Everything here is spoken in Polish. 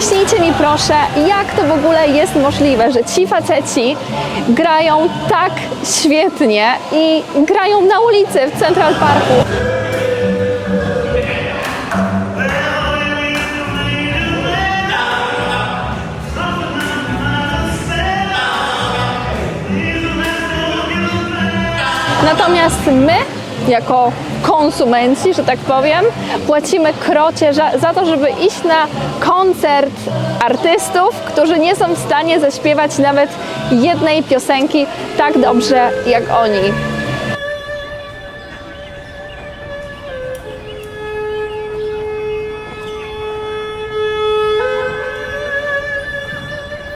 Wyjaśnijcie mi proszę, jak to w ogóle jest możliwe, że ci faceci grają tak świetnie i grają na ulicy w Central Parku. Natomiast my, jako konsumenci, że tak powiem, płacimy krocie za, to, żeby iść na koncert artystów, którzy nie są w stanie zaśpiewać nawet jednej piosenki tak dobrze jak oni.